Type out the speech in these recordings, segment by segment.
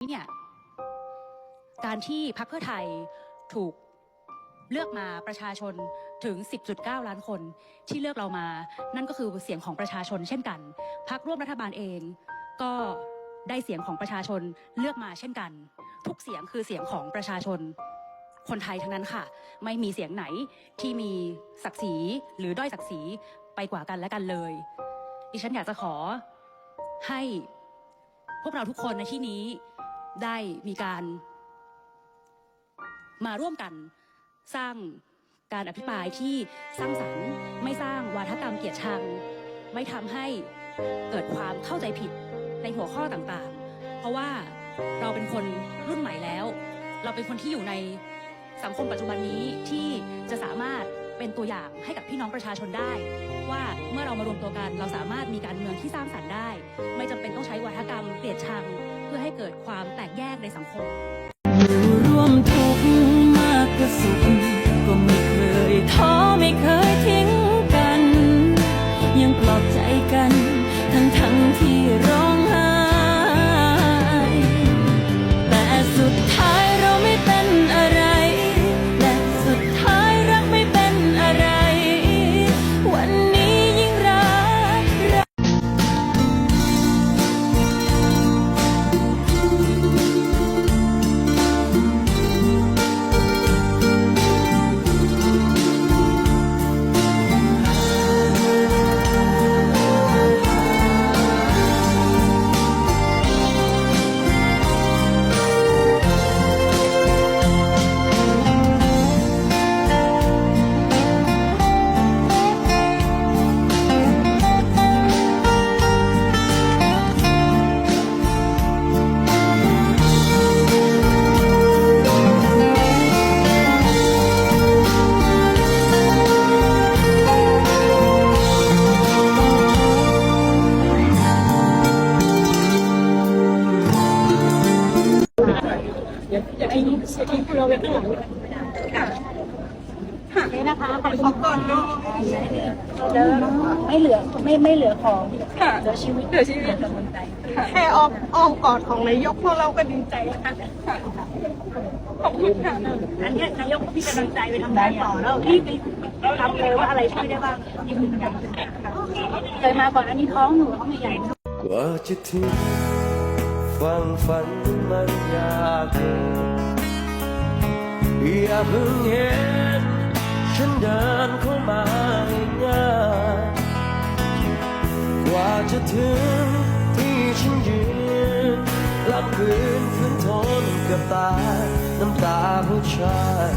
นี้เนี่ยการที่พรรคเพื่อไทยถูกเลือกมาประชาชนถึง 10.9 ล้านคนที่เลือกเรามา นั่นก็คือเสียงของประชาชนเช่นกันพรรคร่วมรัฐบาลเองก็ได้เสียงของประชาชนเลือกมาเช่นกัน ทุกเสียงคือเสียงของประชาชนคนไทยทั้งนั้นค่ะ ไม่มีเสียงไหนที่มีศักดิ์ศรีหรือด้อยศักดิ์ศรีไปกว่ากันและกันเลย ดิฉันอยากจะขอให้พวกเราทุกคนในที่นี้ ได้มีการมาร่วมกันสร้างการอภิปรายที่สร้างสรรค์ไม่สร้างวาทกรรมเกลียดชัง ไม่ทำให้เกิดความเข้าใจผิดในหัวข้อต่างๆ เพราะว่าเราเป็นคนรุ่นใหม่แล้ว เราเป็นคนที่อยู่ในสังคมปัจจุบันนี้ที่จะสามารถเป็นตัวอย่างให้กับพี่น้องประชาชนได้ ว่าเมื่อเรามารวมตัวกันเราสามารถมีการเมืองที่สร้างสรรค์ได้ ไม่จำเป็นต้องใช้วาทกรรมเกลียดชัง เพื่อให้เกิดความแตกแยกในสังคม เนี่นะคะขอบก่อนแล้วไม่เหลือไม่ไม่เหลือของค่ะเหลือชีวิตเหลือชีวิตกำลังใจแค่อ้อมอ้อมกอดของนายกพวกเราก็ดีใจแล้วค่ะขอบคุณค่ะอันนี้นายกพี่กำลังใจไปทำงานต่อแล้วรีบไปทำเลยว่าอะไรช่วยได้บ้างยิ้มกันเคยมาก่อนอันนี้ท้องหนูท้องใหญ่กว่าจะถึงฟังฝันมันยากเกิน อย่าเพิ่งเห็น ฉันเดินเข้ามาง่ายกว่าจะถึงที่ฉันยืนลำคืนฝืนทนกับตายน้ำตาผู้ชาย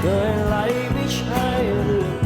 เคยไหลไม่ใช่หรือ